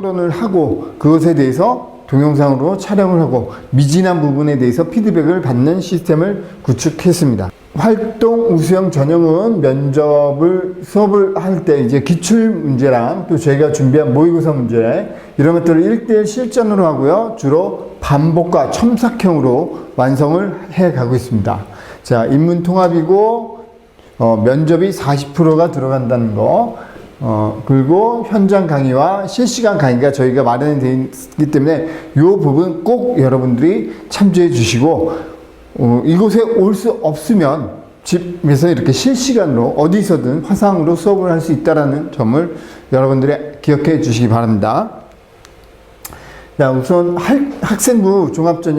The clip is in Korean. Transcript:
토론을 하고 그것에 대해서 동영상으로 촬영을 하고 미진한 부분에 대해서 피드백을 받는 시스템을 구축했습니다. 활동 우수형 전형은 면접을 수업을 할 때 이제 기출 문제랑 또 저희가 준비한 모의고사 문제 이런 것들을 1대1 실전으로 하고요. 주로 반복과 첨삭형으로 완성을 해 가고 있습니다. 자, 인문 통합이고 어, 면접이 40%가 들어간다는 거. 어, 그리고 현장 강의와 실시간 강의가 저희가 마련이 되어 있기 때문에 이 부분 꼭 여러분들이 참조해 주시고, 어, 이곳에 올 수 없으면 집에서 이렇게 실시간으로 어디서든 화상으로 수업을 할 수 있다는 점을 여러분들이 기억해 주시기 바랍니다. 자, 우선 학- 학생부 종합전형